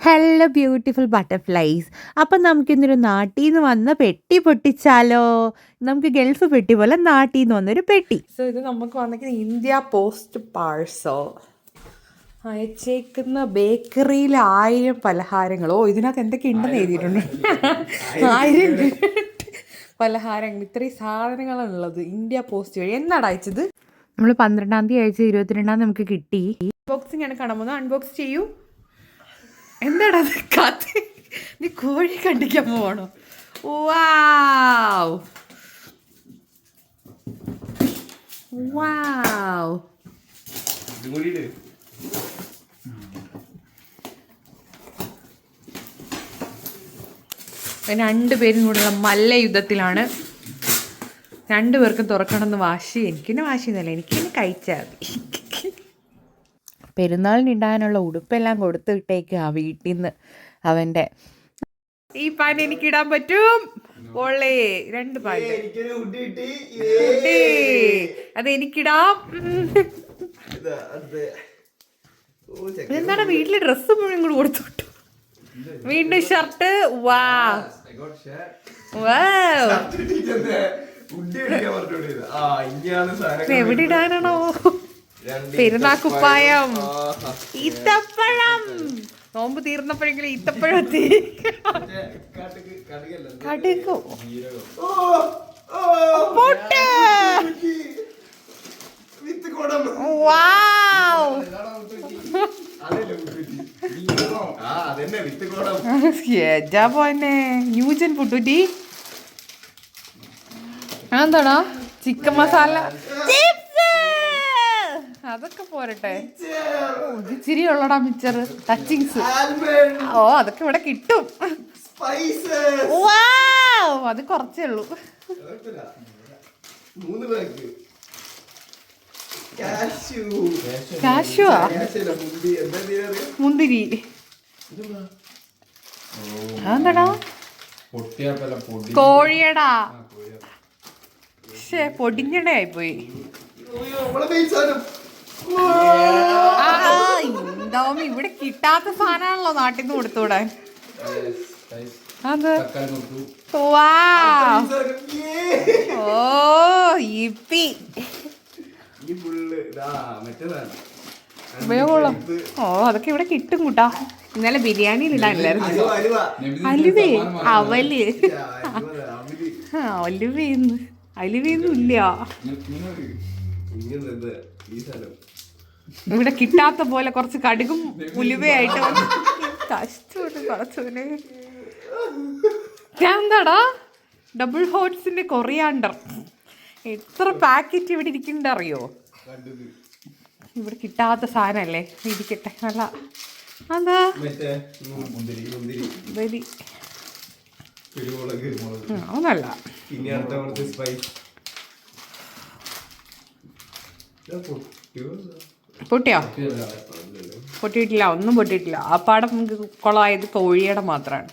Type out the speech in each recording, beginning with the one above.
Hello beautiful butterflies അപ്പം നമുക്കിന്നൊരു നാട്ടിൽ നിന്ന് വന്ന പെട്ടി പൊട്ടിച്ചാലോ? നമുക്ക് ഗൾഫ് പെട്ടി പോലെ നാട്ടിൽ നിന്ന് വന്നൊരു പെട്ടി. സോ ഇത് നമുക്ക് വന്നിരിക്കുന്നത് ഇന്ത്യ പോസ്റ്റ് പാഴ്സോ അയച്ചേക്കുന്ന ബേക്കറിയിൽ ആയിരം പലഹാരങ്ങളോ. ഓ ഇതിനകത്ത് എന്തൊക്കെ ഉണ്ടെന്ന് എഴുതിയിട്ടുണ്ട്. ആയിരം പലഹാരങ്ങൾ. ഇത്രയും സാധനങ്ങളാണ് ഉള്ളത് ഇന്ത്യ പോസ്റ്റ് വഴി. എന്നാണ് അയച്ചത്? നമ്മൾ പന്ത്രണ്ടാം തീയതി അയച്ചത് ഇരുപത്തിരണ്ടാം നമുക്ക് കിട്ടി. അൺബോക്സിംഗ് ആണ് കാണാൻ പോകുന്നത് അൺബോക്സ് ചെയ്യൂ. എന്താടാ കാത്ത്? നീ കോഴി കണ്ടിക്കാൻ പോവാണോ? വാവ്. വാവ്. രണ്ടുപേരും കൂടെയുള്ള മല്ലയുദ്ധത്തിലാണ് രണ്ടുപേർക്കും തുറക്കണമെന്ന് വാശി. എനിക്കിന്നെ വാശിയൊന്നുമല്ല. എനിക്കിന്നെ കഴിച്ചാൽ മതി. പെരുന്നാളിനുണ്ടാകാനുള്ള ഉടുപ്പെല്ലാം കൊടുത്തു വിട്ടേക്കുക വീട്ടിൽ നിന്ന് അവന്റെ. ഈ പാൻ എനിക്ക് ഇടാൻ പറ്റും? ഓളേ രണ്ട് പാൻ. അത് എനിക്കിടാം. എന്താണ് വീട്ടിൽ ഡ്രസ്സ് മുഴുവൻ കൂടെ കൊടുത്തു വിട്ടു? വീണ്ടും ഷർട്ട്? വാ. വാ. എവിടെ ഇടാനാണോ പെരുന്നാക്കുപ്പായം. ഈത്തപ്പഴം. നോമ്പ് തീർന്നപ്പോഴെങ്കിലും ഈത്തപ്പഴം എത്തി. കടുകോ പൊട്ട്. വാവ്. ഏജാ പോന്നെ. ന്യൂജൻ പുട്ടുറ്റി എന്താടാ ചിക്കൻ മസാല. അതൊക്കെ പോരട്ടെ. ഇച്ചിരി ഉള്ളടാ മിച്ചർ. ടച്ചിങ്സ്. ഓ അതൊക്കെ ഇവിടെ കിട്ടും. വാവ്, അത് കുറച്ചേ ഉള്ളൂ. കാശുവാ മുന്തിരി. അതെന്താടാ കോഴിയടാ. പക്ഷേ പോയി. എന്താവും ഇവിടെ കിട്ടാത്ത സാധനമാണല്ലോ നാട്ടിൽ നിന്ന് കൊടുത്തൂടെ അത്. വാ! ഓ ഇപ്പി. ഉപയോഗമുള്ള. ഓ അതൊക്കെ ഇവിടെ കിട്ടും കൂട്ടാ. ഇന്നലെ ബിരിയാണിയിൽ ഇടാനില്ലായിരുന്നു അലുവ അലുവ. അലുവേ അവൽ. അലുവേന്ന് അലുവേന്നും ഇല്ല. ഇവിടെ കിട്ടാത്ത പോലെ കുറച്ച് കടുകും ഉലുവയായിട്ട് ഞാൻ എന്താടാ? ഡബിൾ ഹോട്ട്സിന്റെ കൊറിയാണ്ടർ എത്ര പാക്കറ്റ് ഇവിടെ ഇരിക്കുന്നുണ്ട് അറിയോ? ഇവിടെ കിട്ടാത്ത സാധനല്ലേ ഇരിക്കട്ടെ. നല്ല അതാ മറ്റേ മുന്തിരി ഒന്നല്ല പിന്നെ അടുത്ത സ്പൈസ് പൊട്ടിയോ? പൊട്ടിയിട്ടില്ല ഒന്നും പൊട്ടിയിട്ടില്ല. ആ പാടം നമുക്ക് കുളമായത് കോഴിയുടെ മാത്രമാണ്.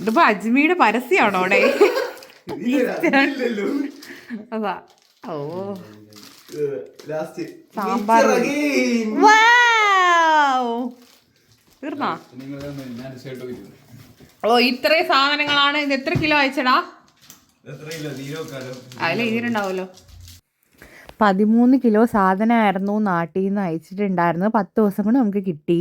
ഇതിപ്പോ അജ്മിയുടെ പരസ്യമാണോ അവിടെ? അതാ. ഓ. സാമ്പാർ! തീർന്നാ? ഓ ഇത്രയും സാധനങ്ങളാണ്. ഇത് എത്ര കിലോ അയച്ചടാ? അതിൽ ഇതിലുണ്ടാവുമല്ലോ. പതിമൂന്ന് കിലോ സാധനമായിരുന്നു നാട്ടിൽ നിന്ന് അയച്ചിട്ടുണ്ടായിരുന്നു. പത്ത് ദിവസം കൊണ്ട് നമുക്ക് കിട്ടി.